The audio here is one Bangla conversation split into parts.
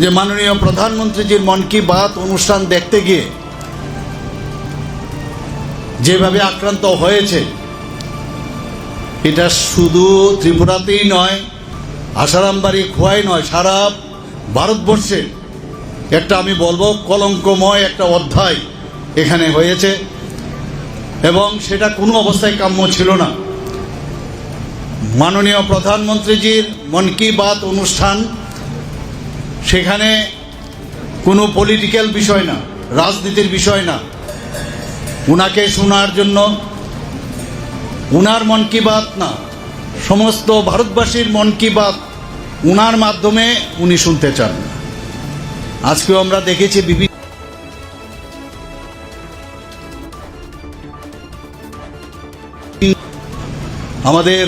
যে মাননীয় প্রধানমন্ত্রীজির মন কি বাত অনুষ্ঠান দেখতে গিয়ে যেভাবে আক্রান্ত হয়েছে, এটা শুধু ত্রিপুরাতেই নয় আসারামবাড়ি খোয়াই নয়, সারা ভারতবর্ষে একটা আমি বলব কলঙ্কময় একটা অধ্যায় এখানে হয়েছে এবং সেটা কোনো অবস্থায় কাম্য ছিল না। মাননীয় প্রধানমন্ত্রীজির মন কি বাত অনুষ্ঠান সেখানে কোনো পলিটিক্যাল বিষয় না, রাজনীতির বিষয় না। উনাকে শোনার জন্য উনার মন কি বাত না, সমস্ত ভারতবাসীর মন কি বাত উনার মাধ্যমে উনি শুনতে চান আজকেও আমরা দেখেছি বিভিন্ন আমাদের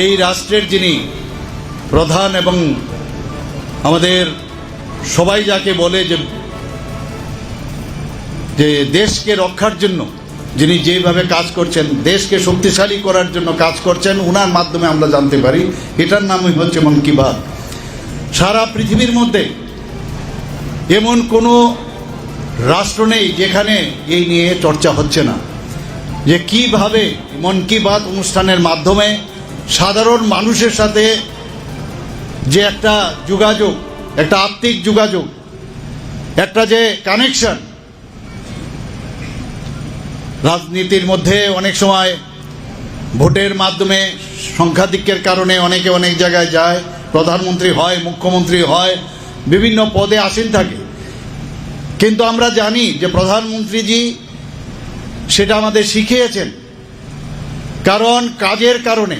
এই রাষ্ট্রের যিনি প্রধান এবং আমাদের সবাই যাকে বলে যে যে দেশকে রক্ষার জন্য যিনি যেভাবে কাজ করছেন, দেশকে শক্তিশালী করার জন্য কাজ করছেন ওনার মাধ্যমে আমরা জানতে পারি। এটার নামই হচ্ছে মন কি বাত। সারা পৃথিবীর মধ্যে এমন কোনো রাষ্ট্র নেই যেখানে এই নিয়ে চর্চা হচ্ছে না। যে কীভাবে মন কি বাত অনুষ্ঠানের মাধ্যমে সাধারণ মানুষের সাথে যে একটা যোগাযোগ, একটা আত্মিক যোগাযোগ, একটা যে কানেকশন রাজনীতির মধ্যে অনেক সময় ভোটের মাধ্যমে সংখ্যাধিক্যের কারণে অনেকে অনেক জায়গায় যায়, প্রধানমন্ত্রী হয়, মুখ্যমন্ত্রী হয়, বিভিন্ন পদে আসীন থাকে। কিন্তু আমরা জানি যে প্রধানমন্ত্রীজি সেটা আমাদের শিখিয়েছেন। কারণ কাজের কারণে,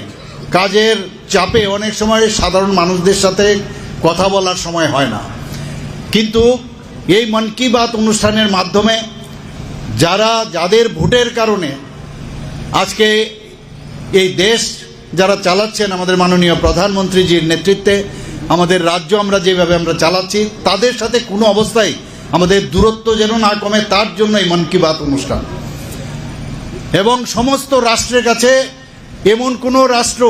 কাজের চাপে অনেক সময় সাধারণ মানুষদের সাথে কথা বলার সময় হয় না। কিন্তু এই মন কি বাত অনুষ্ঠানের মাধ্যমে যারা, যাদের ভোটের কারণে আজকে এই দেশ যারা চালাচ্ছেন, আমাদের মাননীয় প্রধানমন্ত্রীজির নেতৃত্বে, আমাদের রাজ্য আমরা যেভাবে আমরা চালাচ্ছি, তাদের সাথে কোনো অবস্থায় আমাদের দূরত্ব যেন না কমে, তার জন্য এই মন কি বাত অনুষ্ঠান। এবং সমস্ত রাষ্ট্রের কাছে এমন কোনো রাষ্ট্র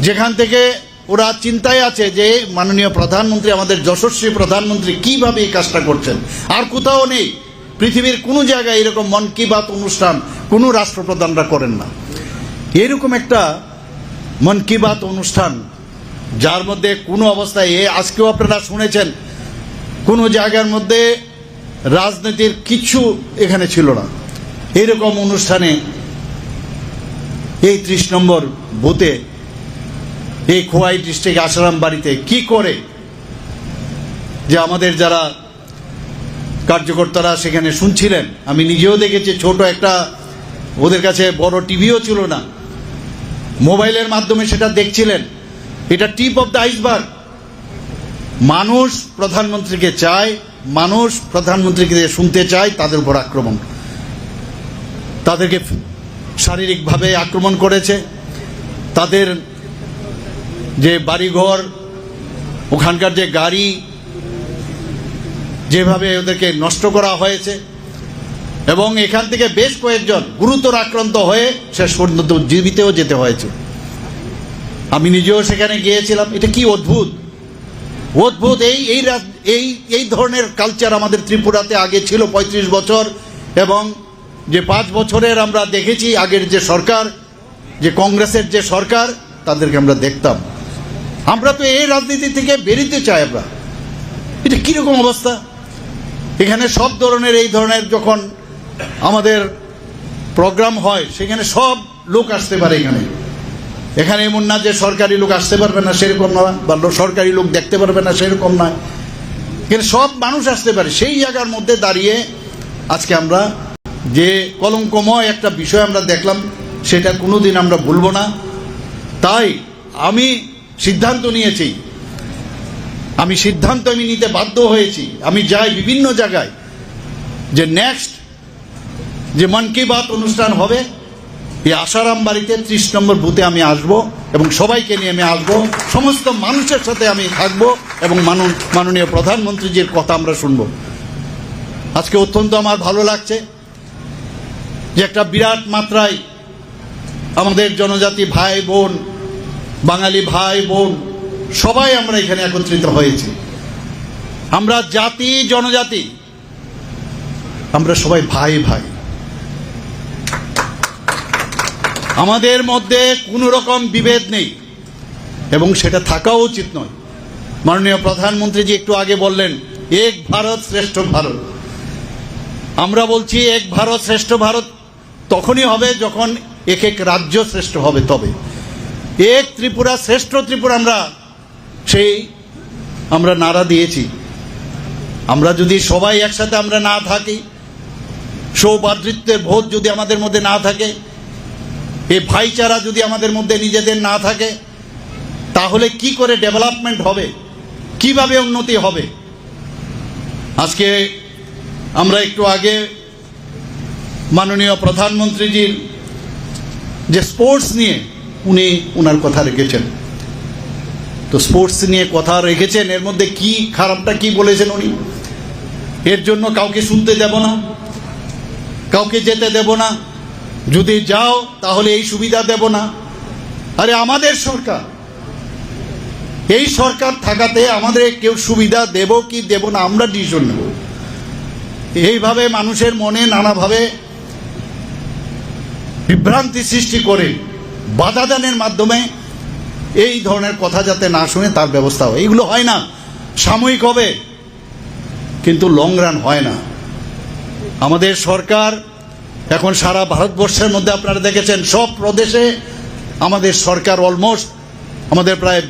যেখান থেকে ওরা চিন্তায় আছে যে মাননীয় প্রধানমন্ত্রী, আমাদের যশস্বী প্রধানমন্ত্রী কীভাবে এই কাজটা করছেন। আর কোথাও নেই। পৃথিবীর কোনো জায়গায় এরকম মন কি বাত অনুষ্ঠান কোনো রাষ্ট্রপ্রধানরা করেন না। এরকম একটা মন কি বাত অনুষ্ঠান, যার মধ্যে কোনো অবস্থায়, এ আজকেও আপনারা শুনেছেন, কোনো জায়গার মধ্যে রাজনীতির কিছু এখানে ছিল না। এরকম অনুষ্ঠানে এই ত্রিশ নম্বর বুথে এই খোয়াই ডিস্ট্রিক্ট আসারাম বাড়িতে কি করে যে আমাদের যারা কার্যকর্তারা সেখানে শুনছিলেন, আমি নিজেও দেখেছি ছোট একটা, ওদের কাছে বড় টিভিও ছিল না। মোবাইলের মাধ্যমে সেটা দেখছিলেন। এটা টিপ অফ দ্য আইসবার্গ। মানুষ প্রধানমন্ত্রীকে চায়, মানুষ প্রধানমন্ত্রীকে শুনতে চায়, তাদের উপর আক্রমণ। তাদেরকে শারীরিকভাবে আক্রমণ করেছে। তাদের যে বাড়িঘর, ওখানকার যে গাড়ি, যেভাবে ওদেরকে নষ্ট করা হয়েছে, এবং এখান থেকে বেশ কয়েকজন গুরুতর আক্রান্ত হয়ে শেষ পর্যন্ত জীবিতেও যেতে হয়েছে। আমি নিজেও সেখানে গিয়েছিলাম। এটা কি অদ্ভুত? অদ্ভুত এই এই এই এই ধরনের কালচার আমাদের ত্রিপুরাতে আগে ছিল পঁয়ত্রিশ বছর, এবং যে পাঁচ বছরের আমরা দেখেছি আগের যে সরকার, যে কংগ্রেসের যে সরকার, তাদেরকে আমরা দেখতাম। আমরা তো এই রাজনীতি থেকে বেরিতে চাই আমরা। এটা কীরকম অবস্থা? এখানে সব ধরনের এই ধরনের যখন আমাদের প্রোগ্রাম হয়, সেখানে সব লোক আসতে পারে এখানে। এখানে এমন না যে সরকারি লোক আসতে পারবে না, সেরকম না, বা সরকারি লোক দেখতে পারবে না, সেরকম নয় এখানে সব মানুষ আসতে পারে। সেই জায়গার মধ্যে দাঁড়িয়ে আজকে আমরা যে কলঙ্কময় একটা বিষয় আমরা দেখলাম, সেটা কোনোদিন আমরা ভুলবো না। তাই আমি সিদ্ধান্ত নিয়েছি। আমি সিদ্ধান্ত আমি নিতে বাধ্য হয়েছি। আমি যাই বিভিন্ন জায়গায় যে নেক্সট যে মন কি বাত অনুষ্ঠান হবে, এই আসারাম বাড়িতে ত্রিশ নম্বর বুথে আমি আসব এবং সবাইকে নিয়ে আমি আসব। সমস্ত মানুষের সাথে আমি থাকব এবং মাননীয় প্রধানমন্ত্রীজির কথা আমরা শুনব। আজকে অত্যন্ত আমার ভালো লাগছে যে একটা বিরাট মাত্রায় আমাদের জনজাতি ভাই বোন বাঙালি ভাই, বোন, সবাই আমরা এখানে একত্রিত হয়েছি। আমরা জাতি, জনজাতি, আমরা সবাই ভাই ভাই। আমাদের মধ্যে কোনো রকম বিভেদ নেই, এবং সেটা থাকাও উচিত নয়। মাননীয় প্রধানমন্ত্রী যে একটু আগে বললেন, এক ভারত শ্রেষ্ঠ ভারত। আমরা বলছি, এক ভারত শ্রেষ্ঠ ভারত। তখনই হবে যখন এক এক রাজ্য শ্রেষ্ঠ হবে তবে। এক ত্রিপুরা শ্রেষ্ঠ ত্রিপুরা আমরা সেই আমরা নারা দিয়েছি। আমরা যদি সবাই একসাথে আমরা না থাকি, সৌভাতৃত্বের বোধ যদি আমাদের মধ্যে না থাকে এই ভাইচারা যদি আমাদের মধ্যে নিজেদের না থাকে, তাহলে কি করে ডেভেলপমেন্ট হবে? কীভাবে উন্নতি হবে? আজকে আমরা একটু আগে মাননীয় প্রধানমন্ত্রীজির যে স্পোর্টস নিয়ে উনি ওনার কথা রেখেছেন। তো স্পোর্টস নিয়ে কথা রেখেছেন, এর মধ্যে কি খারাপটা কি বলেছেন উনি? এর জন্য কাউকে শুনতে দেব না, কাউকে যেতে দেব না। যদি যাও, তাহলে এই সুবিধা দেব না। আরে আমাদের সরকার, এই সরকার থাকাতে আমাদের কেউ সুবিধা দেব কি দেব না, আমরা ডিসিশন নেব। এইভাবে মানুষের মনে নানাভাবে বিভ্রান্তি সৃষ্টি করে বাধা দানের মাধ্যমে এই ধরনের কথা যাতে না শুনে তার ব্যবস্থা হয়। এগুলো হয় না। সাময়িক হবে। কিন্তু লং রান হয় না। আমাদের সরকার এখন সারা ভারতবর্ষের মধ্যে আপনারা দেখেছেন, সব প্রদেশে আমাদের সরকার অলমোস্ট আমাদের প্রায়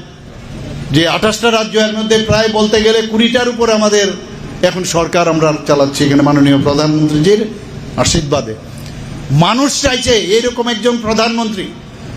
যে আঠাশটা রাজ্য এর মধ্যে প্রায় বলতে গেলে কুড়িটার উপরে আমাদের এখন সরকার আমরা চালাচ্ছি এখানে মাননীয় প্রধানমন্ত্রীজির আশীর্বাদে। মানুষ চাইছে, এরকম একজন প্রধানমন্ত্রী